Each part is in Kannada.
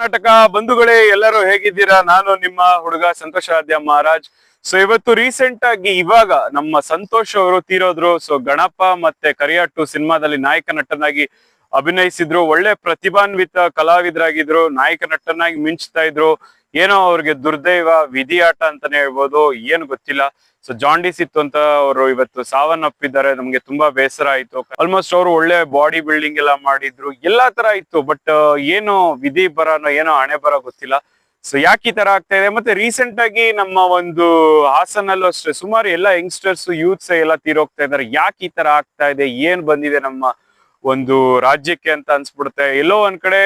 ಕರ್ನಾಟಕ ಬಂಧುಗಳೇ, ಎಲ್ಲರೂ ಹೇಗಿದ್ದೀರಾ? ನಾನು ನಿಮ್ಮ ಹುಡುಗ ಸಂತೋಷ ಆದ್ಯ ಮಹಾರಾಜ್. ಸೊ ಇವತ್ತು ರೀಸೆಂಟ್ ಆಗಿ ಇವಾಗ ನಮ್ಮ ಸಂತೋಷ್ ಅವರು ತೀರೋದ್ರು. ಸೊ ಗಣಪ ಮತ್ತೆ ಕರಿಯಾಟು ಸಿನಿಮಾದಲ್ಲಿ ನಾಯಕ ನಟನಾಗಿ ಅಭಿನಯಿಸಿದ್ರು. ಒಳ್ಳೆ ಪ್ರತಿಭಾನ್ವಿತ ಕಲಾವಿದರಾಗಿದ್ರು. ನಾಯಕ ನಟನಾಗಿ ಮಿಂಚ್ತಾ ಇದ್ರು. ಏನೋ ಅವ್ರಿಗೆ ದುರ್ದೈವ, ವಿಧಿಯಾಟ ಅಂತಾನೆ ಹೇಳ್ಬೋದು, ಏನು ಗೊತ್ತಿಲ್ಲ. ಸೊ ಜಾಂಡೀಸ್ ಇತ್ತು ಅಂತ ಅವರು ಇವತ್ತು ಸಾವನ್ನಪ್ಪಿದ್ದಾರೆ ನಮ್ಗೆ ತುಂಬಾ ಬೇಸರ ಆಯ್ತು. ಆಲ್ಮೋಸ್ಟ್ ಅವರು ಒಳ್ಳೆ ಬಾಡಿ ಬಿಲ್ಡಿಂಗ್ ಎಲ್ಲ ಮಾಡಿದ್ರು, ಎಲ್ಲಾ ತರ ಇತ್ತು ಬಟ್ ಏನು ವಿಧಿ ಬರನೋ ಏನೋ ಹಣೆ ಬರ ಗೊತ್ತಿಲ್ಲ. ಸೊ ಯಾಕೆ ಈ ತರ ಆಗ್ತಾ ಇದೆ? ಮತ್ತೆ ರೀಸೆಂಟ್ ಆಗಿ ನಮ್ಮ ಒಂದು ಹಾಸನಲ್ಲೂ ಅಷ್ಟೇ, ಸುಮಾರು ಎಲ್ಲ ಯಂಗ್ಸ್ಟರ್ಸ್ ಯೂತ್ಸ್ ಎಲ್ಲ ತೀರೋಗ್ತಾ ಇದಾರೆ ಯಾಕೆ ಈ ತರ ಆಗ್ತಾ ಇದೆ? ಏನ್ ಬಂದಿದೆ ನಮ್ಮ ಒಂದು ರಾಜ್ಯಕ್ಕೆ ಅಂತ ಅನ್ಸ್ಬಿಡುತ್ತೆ. ಎಲ್ಲೋ ಒಂದ್ ಕಡೆ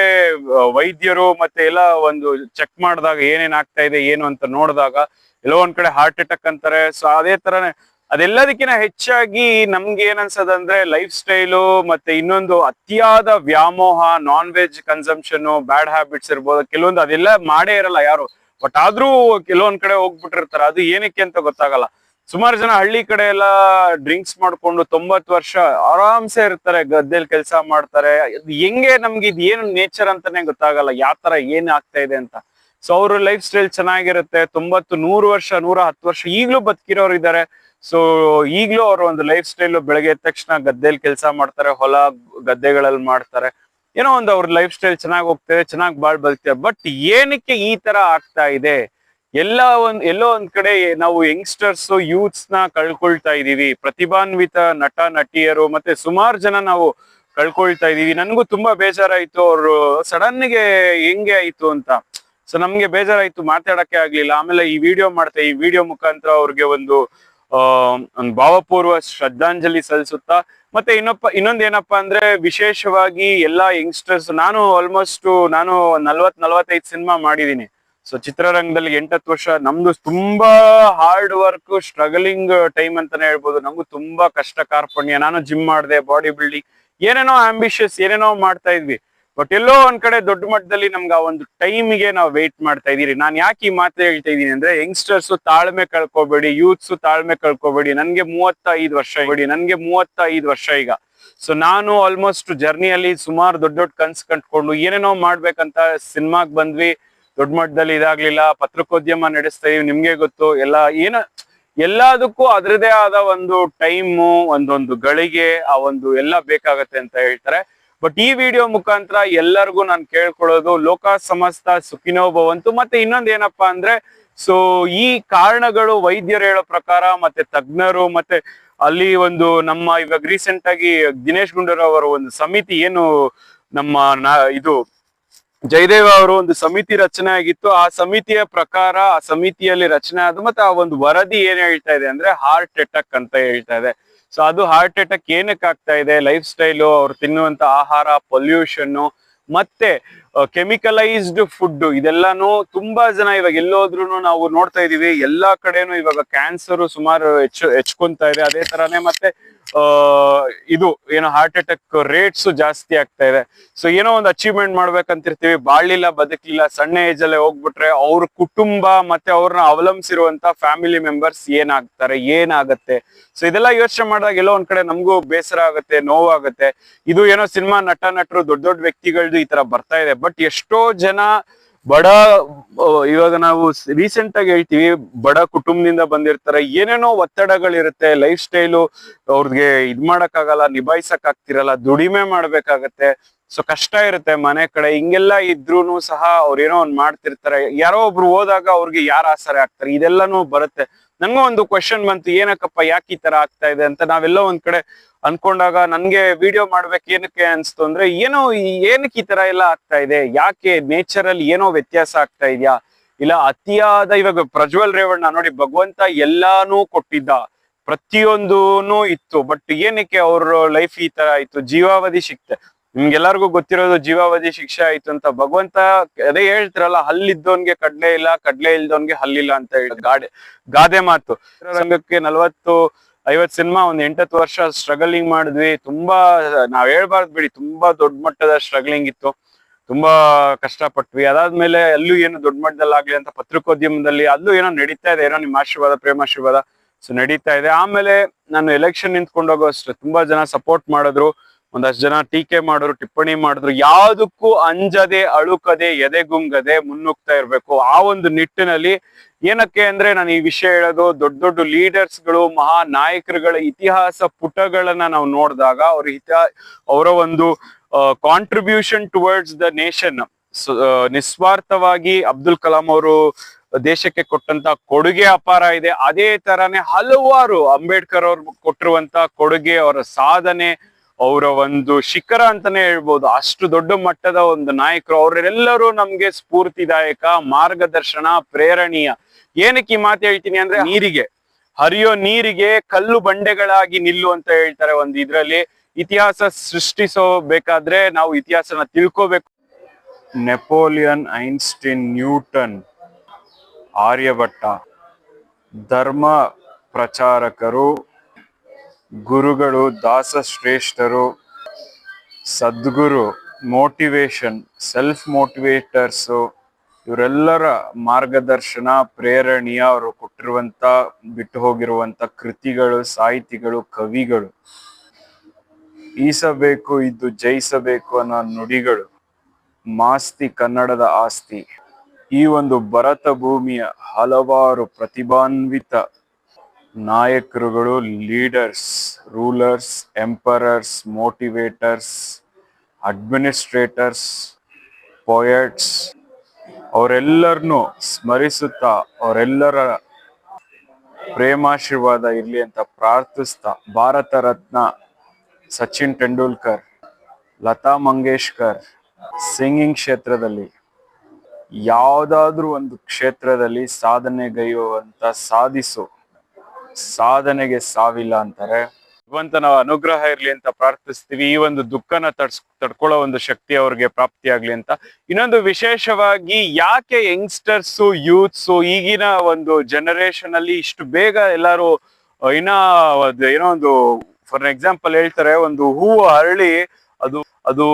ವೈದ್ಯರು ಮತ್ತೆ ಎಲ್ಲ ಒಂದು ಚೆಕ್ ಮಾಡಿದಾಗ ಏನೇನ್ ಆಗ್ತಾ ಇದೆ, ಏನು ಅಂತ ನೋಡಿದಾಗ ಎಲ್ಲೋ ಒಂದ್ ಕಡೆ ಹಾರ್ಟ್ ಅಟ್ಯಾಕ್ ಅಂತಾರೆ. ಸೊ ಅದೇ ತರನೇ ಅದೆಲ್ಲದಕ್ಕಿಂತ ಹೆಚ್ಚಾಗಿ ನಮ್ಗೆ ಏನ್ ಅನ್ಸದಂದ್ರೆ ಲೈಫ್ ಸ್ಟೈಲು ಮತ್ತೆ ಇನ್ನೊಂದು ಅತಿಯಾದ ವ್ಯಾಮೋಹ non veg consumption bad habits ಇರ್ಬೋದು. ಕೆಲವೊಂದು ಅದೆಲ್ಲ ಮಾಡೇ ಇರಲ್ಲ ಯಾರು. ಬಟ್ ಆದ್ರೂ ಕೆಲವೊಂದ್ ಕಡೆ ಹೋಗ್ಬಿಟ್ಟಿರ್ತಾರೆ. ಅದು ಏನಕ್ಕೆ ಅಂತ ಗೊತ್ತಾಗಲ್ಲ. ಸುಮಾರು ಜನ ಹಳ್ಳಿ ಕಡೆ ಎಲ್ಲ ಡ್ರಿಂಕ್ಸ್ ಮಾಡ್ಕೊಂಡು ತೊಂಬತ್ತು ವರ್ಷ ಆರಾಮ್ಸೆ ಇರ್ತಾರೆ, ಗದ್ದೆಲ್ ಕೆಲಸ ಮಾಡ್ತಾರೆ. ಹೆಂಗೆ ನಮ್ಗೆ ಇದು ಏನು ನೇಚರ್ ಅಂತಾನೆ ಗೊತ್ತಾಗಲ್ಲ, ಯಾವ ತರ ಏನ್ ಆಗ್ತಾ ಇದೆ ಅಂತ. ಸೊ ಅವ್ರ ಲೈಫ್ ಸ್ಟೈಲ್ ಚೆನ್ನಾಗಿರುತ್ತೆ. ತೊಂಬತ್ತು, ನೂರು ವರ್ಷ, ನೂರ ಹತ್ತು ವರ್ಷ ಈಗ್ಲೂ ಬದುಕಿರೋರು ಇದ್ದಾರೆ. ಸೊ ಈಗ್ಲೂ ಅವ್ರ ಒಂದು ಲೈಫ್ ಸ್ಟೈಲ್ ಬೆಳಗ್ಗೆ ಎದ್ದ ತಕ್ಷಣ ಗದ್ದೆಲ್ ಕೆಲಸ ಮಾಡ್ತಾರೆ, ಹೊಲ ಗದ್ದೆಗಳಲ್ಲಿ ಮಾಡ್ತಾರೆ. ಏನೋ ಒಂದು ಅವ್ರ ಲೈಫ್ ಸ್ಟೈಲ್ ಚೆನ್ನಾಗಿ ಹೋಗ್ತದೆ, ಚೆನ್ನಾಗಿ ಬಾಳ್ ಬದುಕ್ತಾರೆ ಬಟ್ ಏನಕ್ಕೆ ಈ ತರ ಆಗ್ತಾ ಇದೆ? ಎಲ್ಲ ಒಂದ್, ಎಲ್ಲೋ ಒಂದ್ ಕಡೆ ನಾವು ಯಂಗ್ಸ್ಟರ್ಸ್, ಯೂತ್ಸ್ನ ಕಳ್ಕೊಳ್ತಾ ಇದೀವಿ. ಪ್ರತಿಭಾನ್ವಿತ ನಟ, ನಟಿಯರು ಮತ್ತೆ ಸುಮಾರು ಜನ ನಾವು ಕಳ್ಕೊಳ್ತಾ ಇದೀವಿ. ನನ್ಗೂ ತುಂಬಾ ಬೇಜಾರಾಯ್ತು. ಅವ್ರು ಸಡನ್ಗೆ ಹೆಂಗೆ ಆಯ್ತು ಅಂತ. ಸೊ ನಮ್ಗೆ ಬೇಜಾರಾಯ್ತು. ಮಾತಾಡಕ್ಕೆ ಆಗ್ಲಿಲ್ಲ. ಆಮೇಲೆ ಈ ವಿಡಿಯೋ ಮಾಡ್ತಾ, ಈ ವಿಡಿಯೋ ಮುಖಾಂತರ ಅವ್ರಿಗೆ ಒಂದು ಒಂದು ಭಾವಪೂರ್ವ ಶ್ರದ್ಧಾಂಜಲಿ ಸಲ್ಲಿಸುತ್ತಾ, ಮತ್ತೆ ಇನ್ನೊಪ್ಪ, ಇನ್ನೊಂದ್ ಏನಪ್ಪಾ ಅಂದ್ರೆ ವಿಶೇಷವಾಗಿ ಎಲ್ಲಾ ಯಂಗ್ಸ್ಟರ್ಸ್, ನಾನು ಆಲ್ಮೋಸ್ಟ್ ನಾನು ನಲ್ವತ್, ನಲ್ವತ್ತೈದು ಸಿನಿಮಾ ಮಾಡಿದೀನಿ ಸೊ ಚಿತ್ರರಂಗದಲ್ಲಿ ಎಂಟತ್ತು ವರ್ಷ, ನಮ್ದು ತುಂಬಾ ಹಾರ್ಡ್ ವರ್ಕ್ ಸ್ಟ್ರಗಲಿಂಗ್ ಟೈಮ್ ಅಂತಾನೆ ಹೇಳ್ಬೋದು. ನಮಗೂ ತುಂಬಾ ಕಷ್ಟ ಕಾರ್ಪಣ್ಯ. ನಾನು ಜಿಮ್ ಮಾಡಿದೆ ಬಾಡಿ ಬಿಲ್ಡಿಂಗ್ ಏನೇನೋ ಆಂಬಿಷಿಯಸ್ ಏನೇನೋ ಮಾಡ್ತಾ ಇದ್ವಿ. ಬಟ್ ಎಲ್ಲೋ ಒಂದ್ ಕಡೆ ದೊಡ್ಡ ಮಟ್ಟದಲ್ಲಿ ನಮ್ಗೆ ಆ ಒಂದು ಟೈಮಿಗೆ ನಾವು ವೆಯ್ಟ್ ಮಾಡ್ತಾ ಇದೀರಿ ನಾನು ಯಾಕೆ ಈ ಮಾತು ಹೇಳ್ತಾ ಇದೀನಿ ಅಂದ್ರೆ ಯಂಗ್ಸ್ಟರ್ಸ್ ತಾಳ್ಮೆ ಕಳ್ಕೊಬೇಡಿ ಯೂತ್ಸ್ ತಾಳ್ಮೆ ಕಳ್ಕೊಬೇಡಿ. ನನ್ಗೆ ಮೂವತ್ತೈದು ವರ್ಷ ಬಿಡಿ ನನ್ಗೆ ಮೂವತ್ತೈದು ವರ್ಷ ಈಗ. ಸೊ ನಾನು ಆಲ್ಮೋಸ್ಟ್ ಜರ್ನಿಯಲ್ಲಿ ಸುಮಾರು ದೊಡ್ಡ ದೊಡ್ಡ ಕನ್ಸ್ ಕಂಡ್ಕೊಂಡು ಏನೇನೋ ಮಾಡ್ಬೇಕಂತ ಸಿನಿಮಾಗ್ ಬಂದ್ವಿ. ದೊಡ್ಡ ಮಟ್ಟದಲ್ಲಿ ಇದಾಗ್ಲಿಲ್ಲ, ಪತ್ರಿಕೋದ್ಯಮ ನಡೆಸ್ತಾ ಇದೀವಿ, ನಿಮ್ಗೆ ಗೊತ್ತು. ಎಲ್ಲ, ಏನ, ಎಲ್ಲದಕ್ಕೂ ಅದರದೇ ಆದ ಒಂದು ಟೈಮು ಒಂದೊಂದು ಗಳಿಗೆ ಆ ಒಂದು ಎಲ್ಲ ಬೇಕಾಗತ್ತೆ ಅಂತ ಹೇಳ್ತಾರೆ. ಬಟ್ ಈ ವಿಡಿಯೋ ಮುಖಾಂತರ ಎಲ್ಲರಿಗೂ ನಾನು ಕೇಳ್ಕೊಳ್ಳೋದು, ಲೋಕ ಸಮಸ್ತ ಸುಖಿನೋ ಭವಂತು ಮತ್ತೆ ಇನ್ನೊಂದ್ ಏನಪ್ಪಾ ಅಂದ್ರೆ ಸೊ ಈ ಕಾರಣಗಳು ವೈದ್ಯರು ಹೇಳೋ ಪ್ರಕಾರ, ಮತ್ತೆ ತಜ್ಞರು, ಮತ್ತೆ ಅಲ್ಲಿ ಒಂದು ನಮ್ಮ ಇವಾಗ ರೀಸೆಂಟ್ ಆಗಿ ದಿನೇಶ್ ಗುಂಡೂರಾವ್ ಒಂದು ಸಮಿತಿ ಏನು ನಮ್ಮ ಇದು ಜಯದೇವ ಅವರು ಒಂದು ಸಮಿತಿ ರಚನೆ ಆಗಿತ್ತು. ಆ ಸಮಿತಿಯ ಪ್ರಕಾರ, ಆ ಸಮಿತಿಯಲ್ಲಿ ರಚನೆ ಆದ ಮತ್ತೆ ಆ ಒಂದು ವರದಿ ಏನ್ ಹೇಳ್ತಾ ಇದೆ ಅಂದ್ರೆ ಹಾರ್ಟ್ ಅಟ್ಯಾಕ್ ಅಂತ ಹೇಳ್ತಾ ಇದೆ. ಸೊ ಅದು ಹಾರ್ಟ್ ಅಟ್ಯಾಕ್ ಏನಕ್ಕೆ ಆಗ್ತಾ ಇದೆ? ಲೈಫ್ ಸ್ಟೈಲು ಅವ್ರು ತಿನ್ನುವಂತ ಆಹಾರ ಪೊಲ್ಯೂಷನ್ ಮತ್ತೆ ಕೆಮಿಕಲೈಸ್ಡ್ ಫುಡ್ ಇದೆಲ್ಲಾನು ತುಂಬಾ ಜನ ಇವಾಗ ಎಲ್ಲೋದ್ರು ನಾವು ನೋಡ್ತಾ ಇದೀವಿ. ಎಲ್ಲಾ ಕಡೆನೂ ಇವಾಗ ಕ್ಯಾನ್ಸರ್ ಸುಮಾರು ಹೆಚ್ಚು ಹೆಚ್ಕೊಂತ ಇದೆ. ಅದೇ ತರಾನೇ ಮತ್ತೆ ಇದು ಏನೋ ಹಾರ್ಟ್ ಅಟ್ಯಾಕ್ ರೇಟ್ಸ್ ಜಾಸ್ತಿ ಆಗ್ತಾ ಇದೆ. ಸೊ ಏನೋ ಒಂದು ಅಚೀವ್ಮೆಂಟ್ ಮಾಡ್ಬೇಕಂತಿರ್ತೀವಿ. ಬಾಳ್ಲಿಲ್ಲ, ಬದುಕಲಿಲ್ಲ, ಸಣ್ಣ ಏಜ್ ಅಲ್ಲೇ ಹೋಗ್ಬಿಟ್ರೆ ಅವ್ರ ಕುಟುಂಬ ಮತ್ತೆ ಅವ್ರನ್ನ ಅವಲಂಬಿಸಿರುವಂತ ಫ್ಯಾಮಿಲಿ ಮೆಂಬರ್ಸ್ ಏನಾಗ್ತಾರೆ, ಏನಾಗತ್ತೆ? ಸೊ ಇದೆಲ್ಲ ಯೋಚನೆ ಮಾಡಿದಾಗ ಎಲ್ಲೋ ಒಂದ್ ಕಡೆ ನಮಗೂ ಬೇಸರ ಆಗುತ್ತೆ, ನೋವಾಗುತ್ತೆ. ಇದು ಏನೋ ಸಿನಿಮಾ ನಟ, ನಟರು, ದೊಡ್ಡ ದೊಡ್ಡ ವ್ಯಕ್ತಿಗಳದ್ದು ಈ ತರ ಬರ್ತಾ ಇದೆ. ಬಟ್ ಎಷ್ಟೋ ಜನ ಬಡ ಇವಾಗ ನಾವು ರೀಸೆಂಟ್ ಆಗಿ ಹೇಳ್ತೀವಿ, ಬಡ ಕುಟುಂಬದಿಂದ ಬಂದಿರ್ತಾರೆ. ಏನೇನೋ ಒತ್ತಡಗಳಿರುತ್ತೆ ಲೈಫ್ ಸ್ಟೈಲು ಅವ್ರಿಗೆ ಇದ್ ಮಾಡಕ್ಕಾಗಲ್ಲ ನಿಭಾಯಿಸಕ್ ಆಗ್ತಿರಲ್ಲ ದುಡಿಮೆ ಮಾಡ್ಬೇಕಾಗತ್ತೆ. ಸೊ ಕಷ್ಟ ಇರುತ್ತೆ ಮನೆ ಕಡೆ. ಹಿಂಗೆಲ್ಲ ಇದ್ರೂನು ಸಹ ಅವ್ರು ಏನೋ ಒಂದ್ ಮಾಡ್ತಿರ್ತಾರೆ. ಯಾರೋ ಒಬ್ರು ಹೋದಾಗ ಅವ್ರಿಗೆ ಯಾರು ಆಸರೆ ಆಗ್ತಾರೆ? ಇದೆಲ್ಲಾನು ಬರುತ್ತೆ. ನನ್ಗೂ ಒಂದು ಕ್ವಶನ್ ಬಂತು, ಏನಕ್ಕಪ್ಪ ಯಾಕೆ ಈ ತರ ಆಗ್ತಾ ಇದೆ ಅಂತ ನಾವೆಲ್ಲ ಒಂದ್ ಕಡೆ ಅನ್ಕೊಂಡಾಗ ನನ್ಗೆ ವಿಡಿಯೋ ಮಾಡ್ಬೇಕು ಏನಕ್ಕೆ ಅನ್ಸ್ತು ಅಂದ್ರೆ, ಏನೋ ಏನಕ್ಕೆ ಈ ತರ ಎಲ್ಲ ಆಗ್ತಾ ಇದೆ? ಯಾಕೆ ನೇಚರ್ ಅಲ್ಲಿ ಏನೋ ವ್ಯತ್ಯಾಸ ಆಗ್ತಾ ಇದೆಯಾ? ಇಲ್ಲ, ಅತಿಯಾದ ಇವಾಗ ಪ್ರಜ್ವಲ್ ರೇವಣ್ಣ ನೋಡಿ, ಭಗವಂತ ಎಲ್ಲಾನು ಕೊಟ್ಟಿದ್ದ, ಪ್ರತಿಯೊಂದೂನು ಇತ್ತು ಬಟ್ ಏನಕ್ಕೆ ಅವ್ರ ಲೈಫ್ ಈ ತರ ಆಯ್ತು ಜೀವಾವಧಿ ಶಿಕ್ಷೆ ನಿಮ್ಗೆಲ್ಲರಿಗೂ ಗೊತ್ತಿರೋದು ಜೀವಾವಧಿ ಶಿಕ್ಷೆ ಆಯ್ತು ಅಂತ. ಭಗವಂತ ಅದೇ ಹೇಳ್ತಿರಲ್ಲ ಹಲ್ಲಿದ್ದವನ್ಗೆ ಕಡ್ಲೆ ಇಲ್ಲ, ಕಡ್ಲೆ ಇಲ್ದವನ್ಗೆ ಹಲ್ಲಿಲ್ಲ ಅಂತ ಹೇಳಿ ಗಾಡೆ ಗಾದೆ ಮಾತು. ರಂಗಕ್ಕೆ ನಲ್ವತ್ತು ಐವತ್ ಸಿನಿಮಾ ಒಂದ್ ಎಂಟತ್ತು ವರ್ಷ ಸ್ಟ್ರಗಲಿಂಗ್ ಮಾಡಿದ್ವಿ. ತುಂಬಾ, ನಾವ್ ಹೇಳ್ಬಾರ್ದು ಬಿಡಿ, ತುಂಬಾ ದೊಡ್ಡ ಮಟ್ಟದ ಸ್ಟ್ರಗಲಿಂಗ್ ಇತ್ತು. ತುಂಬಾ ಕಷ್ಟಪಟ್ವಿ. ಅದಾದ್ಮೇಲೆ ಅಲ್ಲೂ ಏನು ದೊಡ್ಡ ಮಟ್ಟದಲ್ಲಿ ಆಗ್ಲಿ ಅಂತ ಪತ್ರಿಕೋದ್ಯಮದಲ್ಲಿ ಅಲ್ಲೂ ಏನೋ ನಡೀತಾ ಇದೆ, ಏನೋ ನಿಮ್ಮ ಆಶೀರ್ವಾದ ಪ್ರೇಮಾಶೀರ್ವಾದ ಸೊ ನಡೀತಾ ಇದೆ. ಆಮೇಲೆ ನಾನು ಎಲೆಕ್ಷನ್ ನಿಂತ್ಕೊಂಡೋಗೋ ಅಷ್ಟೇ ತುಂಬಾ ಜನ ಸಪೋರ್ಟ್ ಮಾಡಿದ್ರು. ಒಂದಷ್ಟು ಜನ ಟೀಕೆ ಮಾಡಿದ್ರು ಟಿಪ್ಪಣಿ ಮಾಡಿದ್ರು, ಯಾವುದಕ್ಕೂ ಅಂಜದೆ, ಅಳುಕದೆ, ಎದೆಗುಂಗದೆ ಮುನ್ನುಗ್ತಾ ಇರಬೇಕು. ಆ ಒಂದು ನಿಟ್ಟಿನಲ್ಲಿ ಏನಕ್ಕೆ ಅಂದ್ರೆ ನಾನು ಈ ವಿಷಯ ಹೇಳೋದು, ದೊಡ್ಡ ದೊಡ್ಡ ಲೀಡರ್ಸ್ಗಳು ಮಹಾ ನಾಯಕರುಗಳ ಇತಿಹಾಸ ಪುಟಗಳನ್ನ ನಾವು ನೋಡಿದಾಗ ಅವ್ರ ಹಿತ ಅವರ ಒಂದು ಕಾಂಟ್ರಿಬ್ಯೂಷನ್ ಟುವರ್ಡ್ಸ್ ದ ನೇಷನ್ ನಿಸ್ವಾರ್ಥವಾಗಿ ಅಬ್ದುಲ್ ಕಲಾಂ ಅವರು ದೇಶಕ್ಕೆ ಕೊಟ್ಟಂತ ಕೊಡುಗೆ ಅಪಾರ ಇದೆ. ಅದೇ ತರಾನೇ ಹಲವಾರು ಅಂಬೇಡ್ಕರ್ ಅವ್ರು ಕೊಟ್ಟಿರುವಂತ ಕೊಡುಗೆ, ಅವರ ಸಾಧನೆ ಅವರ ಒಂದು ಶಿಖರ ಅಂತಾನೆ ಹೇಳ್ಬೋದು. ಅಷ್ಟು ದೊಡ್ಡ ಮಟ್ಟದ ಒಂದು ನಾಯಕರು, ಅವರೆಲ್ಲರೂ ನಮ್ಗೆ ಸ್ಫೂರ್ತಿದಾಯಕ, ಮಾರ್ಗದರ್ಶನ, ಪ್ರೇರಣೀಯ. ಏನಕ್ಕೆ ಈ ಮಾತು ಹೇಳ್ತೀನಿ ಅಂದ್ರೆ ನೀರಿಗೆ. ಹರಿಯೋ ನೀರಿಗೆ ಕಲ್ಲು ಬಂಡೆಗಳಾಗಿ ನಿಲ್ಲು ಅಂತ ಹೇಳ್ತಾರೆ ಒಂದು ಇದ್ರಲ್ಲಿ. ಇತಿಹಾಸ ಸೃಷ್ಟಿಸೋ ಬೇಕಾದ್ರೆ ನಾವು ಇತಿಹಾಸನ ತಿಳ್ಕೋಬೇಕು. ನೆಪೋಲಿಯನ್ ಐನ್ಸ್ಟೀನ್ ನ್ಯೂಟನ್ ಆರ್ಯಭಟ್ಟ ಧರ್ಮ ಪ್ರಚಾರಕರು ಗುರುಗಳು, ದಾಸ ಶ್ರೇಷ್ಠರು, ಸದ್ಗುರು ಮೋಟಿವೇಶನ್ ಸೆಲ್ಫ್ ಮೋಟಿವೇಟರ್ಸು ಇವರೆಲ್ಲರ ಮಾರ್ಗದರ್ಶನ, ಪ್ರೇರಣೆಯ ಅವರು ಕೊಟ್ಟಿರುವಂತ, ಬಿಟ್ಟು ಹೋಗಿರುವಂತ ಕೃತಿಗಳು, ಸಾಹಿತಿಗಳು, ಕವಿಗಳು. ಈಸಬೇಕು ಇದ್ದು ಜಯಿಸಬೇಕು ಅನ್ನೋ ನುಡಿಗಳು. ಮಾಸ್ತಿ ಕನ್ನಡದ ಆಸ್ತಿ. ಈ ಒಂದು ಭರತ ಭೂಮಿಯ ಹಲವಾರು ಪ್ರತಿಭಾನ್ವಿತ ನಾಯಕರುಗಳು, leaders, rulers, emperors, motivators, administrators, poets, ಅವರೆಲ್ಲರನ್ನು ಸ್ಮರಿಸುತ್ತಾ, ಅವರೆಲ್ಲರ ಪ್ರೇಮಾಶೀರ್ವಾದ ಇರಲಿ ಅಂತ ಪ್ರಾರ್ಥಿಸ್ತಾ, ಭಾರತ ರತ್ನ ಸಚಿನ್ ತೆಂಡೂಲ್ಕರ್, ಲತಾ ಮಂಗೇಶ್ಕರ್, ಸಿಂಗಿಂಗ್ ಕ್ಷೇತ್ರದಲ್ಲಿ ಯಾವುದಾದ್ರೂ ಒಂದು ಕ್ಷೇತ್ರದಲ್ಲಿ ಸಾಧನೆಗೈಯುವಂತ ಸಾಧಿಸು. ಸಾಧನೆಗೆ ಸಾವಿಲ್ಲ ಅಂತಾರೆ. ಭಗವಂತನ ಅನುಗ್ರಹ ಇರ್ಲಿ ಅಂತ ಪ್ರಾರ್ಥಿಸ್ತೀವಿ. ಈ ಒಂದು ದುಃಖನ ತಡ್ಸ್, ತಡ್ಕೊಳ್ಳೋ ಒಂದು ಶಕ್ತಿ ಅವ್ರಿಗೆ ಪ್ರಾಪ್ತಿಯಾಗ್ಲಿ ಅಂತ. ಇನ್ನೊಂದು ವಿಶೇಷವಾಗಿ ಯಾಕೆ ಯಂಗ್ಸ್ಟರ್ಸ್, ಯೂತ್ಸು ಈಗಿನ ಒಂದು ಜನರೇಷನ್ ಅಲ್ಲಿ ಇಷ್ಟು ಬೇಗ ಎಲ್ಲಾರು ಇನ್ನ ಏನೋ ಒಂದು ಫಾರ್ ಎಕ್ಸಾಂಪಲ್ ಹೇಳ್ತಾರೆ, ಒಂದು ಹೂವು ಅರಳಿ ಅದು ಅದು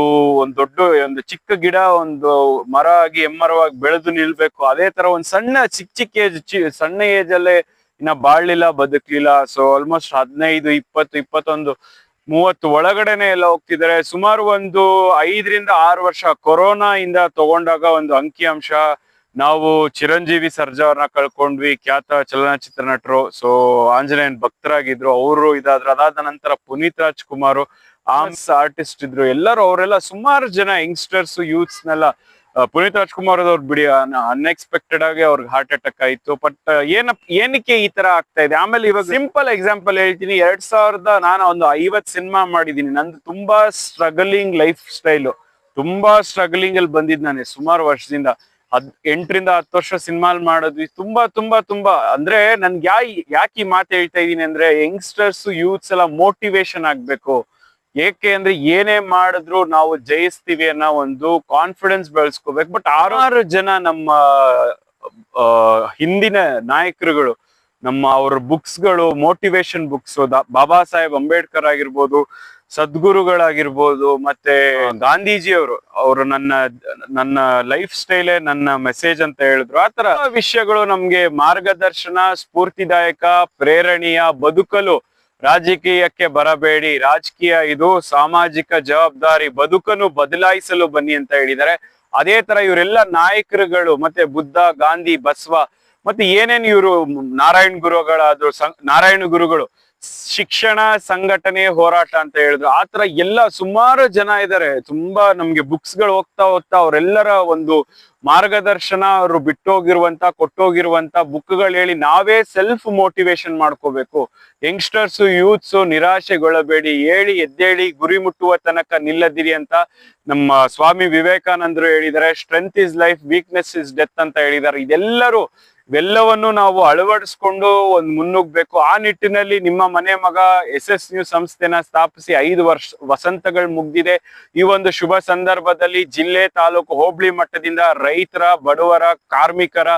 ಒಂದ್ ದೊಡ್ಡ ಒಂದು ಚಿಕ್ಕ ಗಿಡ, ಒಂದು ಮರ ಆಗಿ ಎಮ್ಮರವಾಗಿ ಬೆಳೆದು ನಿಲ್ಬೇಕು. ಅದೇ ತರ ಒಂದ್ ಸಣ್ಣ ಚಿಕ್ಕ ಚಿಕ್ಕ ಏಜ್ ಸಣ್ಣ ಏಜ್ ಅಲ್ಲೇ ಇನ್ನ ಬಾಳ್ಲಿಲ್ಲ ಬದುಕ್ಲಿಲ್ಲ ಸೊ ಆಲ್ಮೋಸ್ಟ್ ಹದಿನೈದು ಇಪ್ಪತ್ತು ಇಪ್ಪತ್ತೊಂದು ಮೂವತ್ತು ಒಳಗಡೆನೆ ಎಲ್ಲ ಹೋಗ್ತಿದ್ದಾರೆ. ಸುಮಾರು ಒಂದು ಐದರಿಂದ ಆರು ವರ್ಷ ಕೊರೋನಾ ಇಂದ ತಗೊಂಡಾಗ ಒಂದು ಅಂಕಿಅಂಶ. ನಾವು ಚಿರಂಜೀವಿ ಸರ್ಜಾ ಅವ್ರನ್ನ ಕಳ್ಕೊಂಡ್ವಿ ಖ್ಯಾತ ಚಲನಚಿತ್ರ ನಟರು. ಸೊ ಆಂಜನೇಯನ್ ಭಕ್ತರಾಗಿದ್ರು ಅವರು ಇದಾದ್ರು. ಅದಾದ ನಂತರ ಪುನೀತ್ ರಾಜ್ಕುಮಾರ್ ಆರ್ಟಿಸ್ಟ್ ಇದ್ರು. ಎಲ್ಲರೂ ಅವರೆಲ್ಲ ಸುಮಾರು ಜನ ಯಂಗ್ಸ್ಟರ್ಸ್ ಯೂತ್ಸ್ ನೆಲ್ಲ ಆ, ಪುನೀತ್ ರಾಜ್ಕುಮಾರ್ ಅವ್ರು ಬಿಡಿ ಅನ್ಎಕ್ಸ್ಪೆಕ್ಟೆಡ್ ಆಗಿ ಅವ್ರಿಗೆ ಹಾರ್ಟ್ ಅಟ್ಯಾಕ್ ಆಯ್ತು. ಬಟ್ ಏನ, ಏನಕ್ಕೆ ಈ ತರ ಆಗ್ತಾ ಇದೆ? ಆಮೇಲೆ ಇವಾಗ ಸಿಂಪಲ್ ಎಕ್ಸಾಂಪಲ್ ಹೇಳ್ತೀನಿ. ಎರಡ್ ಸಾವಿರದ ನಾನು ಒಂದು ಐವತ್ ಸಿನಿಮಾ ಮಾಡಿದೀನಿ ನಂದು ತುಂಬಾ ಸ್ಟ್ರಗಲಿಂಗ್ ಲೈಫ್ ಸ್ಟೈಲು ತುಂಬಾ ಸ್ಟ್ರಗಲಿಂಗ್ ಅಲ್ಲಿ ಬಂದಿದ್ ನಾನೇ ಸುಮಾರು ವರ್ಷದಿಂದ. ಹದ್, ಎಂಟರಿಂದ ಹತ್ತು ವರ್ಷ ಸಿನಿಮಾ ಮಾಡಿದ್ವಿ. ತುಂಬಾ ತುಂಬಾ ತುಂಬಾ. ಅಂದ್ರೆ ನನ್ಗೆ ಯಾ ಯಾಕೆ ಈ ಮಾತು ಹೇಳ್ತಾ ಇದೀನಿ ಅಂದ್ರೆ ಯಂಗ್ಸ್ಟರ್ಸ್ ಯೂತ್ಸ್ ಎಲ್ಲ ಮೋಟಿವೇಶನ್ ಆಗ್ಬೇಕು. ಏಕೆ ಅಂದ್ರೆ ಏನೇ ಮಾಡಿದ್ರು ನಾವು ಜಯಿಸ್ತೀವಿ ಅನ್ನೋ ಒಂದು ಕಾನ್ಫಿಡೆನ್ಸ್ ಬೆಳೆಸ್ಕೋಬೇಕು. ಬಟ್ ಆರಾರು ಜನ ನಮ್ಮ ಹಿಂದಿನ ನಾಯಕರುಗಳು, ನಮ್ಮ ಅವ್ರ ಬುಕ್ಸ್ಗಳು ಮೋಟಿವೇಶನ್ ಬುಕ್ಸ್ ಬಾಬಾ ಸಾಹೇಬ್ ಅಂಬೇಡ್ಕರ್ ಆಗಿರ್ಬೋದು, ಸದ್ಗುರುಗಳಾಗಿರ್ಬೋದು, ಮತ್ತೆ ಗಾಂಧೀಜಿ ಅವರು ಅವರು ನನ್ನ ನನ್ನ ಲೈಫ್ ಸ್ಟೈಲೇ ನನ್ನ ಮೆಸೇಜ್ ಅಂತ ಹೇಳಿದ್ರು. ಆತರ ವಿಷಯಗಳು ನಮ್ಗೆ ಮಾರ್ಗದರ್ಶನ, ಸ್ಫೂರ್ತಿದಾಯಕ, ಪ್ರೇರಣೀಯ ಬದುಕಲು ರಾಜಕೀಯಕ್ಕೆ ಬರಬೇಡಿ. ರಾಜಕೀಯ ಇದು ಸಾಮಾಜಿಕ ಜವಾಬ್ದಾರಿ. ಬದುಕನ್ನು ಬದಲಾಯಿಸಲು ಬನ್ನಿ ಅಂತ ಹೇಳಿದ್ದಾರೆ. ಅದೇ ತರ ಇವರೆಲ್ಲ ನಾಯಕರುಗಳು, ಮತ್ತೆ ಬುದ್ಧ, ಗಾಂಧಿ, ಬಸವ, ಮತ್ತೆ ಏನೇನ್ ಇವರು ನಾರಾಯಣ್ ಗುರುಗಳಾದ್ರು ನಾರಾಯಣ ಗುರುಗಳು ಶಿಕ್ಷಣ ಸಂಘಟನೆ ಹೋರಾಟ ಅಂತ ಹೇಳಿದ್ರು ಆತರ ಎಲ್ಲ ಸುಮಾರು ಜನ ಇದ್ದಾರೆ ತುಂಬಾ ನಮ್ಗೆ ಬುಕ್ಸ್ಗಳು ಹೋಗ್ತಾ ಹೋಗ್ತಾ ಅವರೆಲ್ಲರ ಒಂದು ಮಾರ್ಗದರ್ಶನ ಅವರು ಬಿಟ್ಟೋಗಿರುವಂತ, ಕೊಟ್ಟೋಗಿರುವಂತ ಬುಕ್ಗಳು ಹೇಳಿ ನಾವೇ ಸೆಲ್ಫ್ ಮೋಟಿವೇಶನ್ ಮಾಡ್ಕೋಬೇಕು. ಯಂಗ್ಸ್ಟರ್ಸ್ ಯೂತ್ಸ್ ನಿರಾಶೆಗೊಳ್ಳಬೇಡಿ. ಹೇಳಿ, ಎದ್ದೇಳಿ, ಗುರಿ ಮುಟ್ಟುವ ತನಕ ನಿಲ್ಲದಿರಿ ಅಂತ ನಮ್ಮ ಸ್ವಾಮಿ ವಿವೇಕಾನಂದರು ಹೇಳಿದ್ದಾರೆ. Strength is life weakness is death ಅಂತ ಹೇಳಿದ್ದಾರೆ. ಇದೆಲ್ಲರೂ ಇವೆಲ್ಲವನ್ನು ನಾವು ಅಳವಡಿಸ್ಕೊಂಡು ಒಂದು ಮುನ್ನುಗ್ಬೇಕು. ಆ ನಿಟ್ಟಿನಲ್ಲಿ ನಿಮ್ಮ ಮನೆ ಮಗ ಎಸ್ ಎಸ್ ನ್ಯೂ ಸಂಸ್ಥೆನ ಸ್ಥಾಪಿಸಿ ಐದು ವರ್ಷ ವಸಂತಗಳು ಮುಗ್ದಿದೆ. ಈ ಒಂದು ಶುಭ ಸಂದರ್ಭದಲ್ಲಿ ಜಿಲ್ಲೆ ತಾಲೂಕು ಹೋಬಳಿ ಮಟ್ಟದಿಂದ ರೈತರ, ಬಡವರ, ಕಾರ್ಮಿಕರ,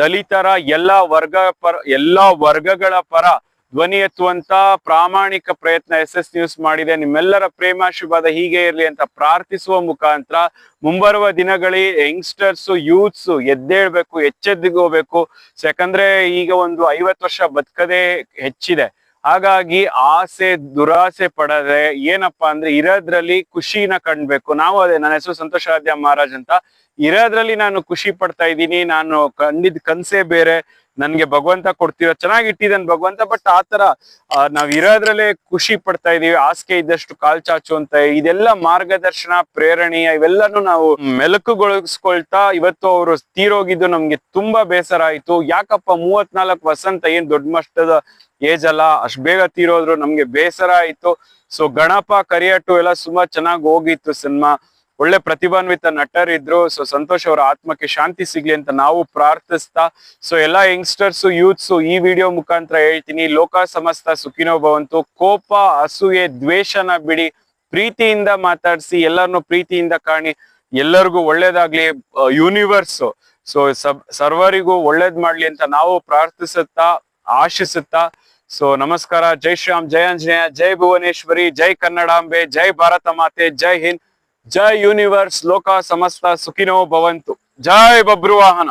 ದಲಿತರ, ಎಲ್ಲಾ ವರ್ಗ ಪರ, ಎಲ್ಲಾ ವರ್ಗಗಳ ಪರ ಧ್ವನಿ ಎತ್ತುವಂತ ಪ್ರಾಮಾಣಿಕ ಪ್ರಯತ್ನ ಎಸ್ ಎಸ್ ನ್ಯೂಸ್ ಮಾಡಿದೆ. ನಿಮ್ಮೆಲ್ಲರ ಪ್ರೇಮ, ಶುಭದ ಹೀಗೆ ಇರಲಿ ಅಂತ ಪ್ರಾರ್ಥಿಸುವ ಮುಖಾಂತರ ಮುಂಬರುವ ದಿನಗಳಲ್ಲಿ ಯಂಗ್ಸ್ಟರ್ಸ್ ಯೂತ್ಸ್ ಎದ್ದೇಳ್ಬೇಕು ಎಚ್ಚೆದ್ದಿಗೋಬೇಕು ಯಾಕಂದ್ರೆ ಈಗ ಒಂದು ಐವತ್ತು ವರ್ಷ ಬದುಕದೇ ಹೆಚ್ಚಿದೆ. ಹಾಗಾಗಿ ಆಸೆ, ದುರಾಸೆ ಪಡದೆ ಏನಪ್ಪಾ ಅಂದ್ರೆ ಇರೋದ್ರಲ್ಲಿ ಖುಷಿನ ಕಂಡ್ಬೇಕು. ನಾವು ಅದೇ, ನನ್ನ ಹೆಸರು ಸಂತೋಷ ಆದ್ಯ ಮಹಾರಾಜ್ ಅಂತ. ಇರೋದ್ರಲ್ಲಿ ನಾನು ಖುಷಿ ಪಡ್ತಾ ಇದ್ದೀನಿ. ನಾನು ಕಂಡಿದ್ ಕನ್ಸೇ ಬೇರೆ. ನನ್ಗೆ ಭಗವಂತ ಕೊಡ್ತಿರೋ ಚೆನ್ನಾಗಿ ಇಟ್ಟಿದ್ದಾನೆ ಭಗವಂತ ಬಟ್ ಆತರ ತರ ನಾವ್ ಇರೋದ್ರಲ್ಲೇ ಖುಷಿ ಪಡ್ತಾ ಇದೀವಿ. ಆಸ್ಕೆ ಇದ್ದಷ್ಟು ಕಾಲ್ ಚಾಚು ಅಂತ ಇದೆಲ್ಲ ಮಾರ್ಗದರ್ಶನ ಪ್ರೇರಣೀಯ ಇವೆಲ್ಲಾನು ನಾವು ಮೆಲುಕುಗೊಳಿಸ್ಕೊಳ್ತಾ ಇವತ್ತು ಅವರು ತೀರೋಗಿದ್ದು ನಮ್ಗೆ ತುಂಬಾ ಬೇಸರ ಆಯ್ತು. ಯಾಕಪ್ಪ ಮೂವತ್ನಾಲ್ಕು ವಸಂತ ಏನ್ ದೊಡ್ಡ ಮಟ್ಟದ ಏಜ್ ಅಲ್ಲ? ಅಷ್ಟ್ ಬೇಗ ತೀರೋದ್ರು ನಮ್ಗೆ ಬೇಸರ ಆಯ್ತು. ಸೊ ಗಣಪ, ಕರಿಯಟ್ಟು ಎಲ್ಲ ತುಂಬಾ ಚೆನ್ನಾಗಿ ಹೋಗಿತ್ತು ಸಿನಿಮಾ. ಒಳ್ಳೆ ಪ್ರತಿಭಾನ್ವಿತ ನಟರಿದ್ರು ಸೊ ಸಂತೋಷ್ ಅವರ ಆತ್ಮಕ್ಕೆ ಶಾಂತಿ ಸಿಗ್ಲಿ ಅಂತ ನಾವು ಪ್ರಾರ್ಥಿಸ್ತಾ ಸೊ ಎಲ್ಲಾ ಯಂಗ್ಸ್ಟರ್ಸ್ ಯೂತ್ಸ್ ಈ ವಿಡಿಯೋ ಮುಖಾಂತರ ಹೇಳ್ತೀನಿ, ಲೋಕ ಸಮಸ್ತ ಸುಖಿನೋ ಭವಂತು, ಕೋಪ, ಅಸೂಯೆ, ದ್ವೇಷನ ಬಿಡಿ, ಪ್ರೀತಿಯಿಂದ ಮಾತಾಡಿಸಿ, ಎಲ್ಲರನ್ನು ಪ್ರೀತಿಯಿಂದ ಕಾಣಿ, ಎಲ್ಲರಿಗೂ ಒಳ್ಳೇದಾಗ್ಲಿ ಯೂನಿವರ್ಸ್ ಸೊ ಸರ್ವರಿಗೂ ಒಳ್ಳೇದ್ ಮಾಡ್ಲಿ ಅಂತ ನಾವು ಪ್ರಾರ್ಥಿಸುತ್ತಾ, ಆಶಿಸುತ್ತಾ ಸೊ ನಮಸ್ಕಾರ, ಜೈ ಶ್ರೀರಾಮ್, ಜೈ ಆಂಜನೇಯ, ಜೈ ಭುವನೇಶ್ವರಿ, ಜೈ ಕನ್ನಡಾಂಬೆ, ಜೈ ಭಾರತ ಮಾತೆ, ಜೈ ಹಿಂದ್. ಜೈ ಯೂನಿವರ್ಸ್ ಲೋಕ ಸಮಸ್ತ ಸುಖಿನೋ ಭವಂತು ಜೈ ಬಬ್ರುವಾಹನ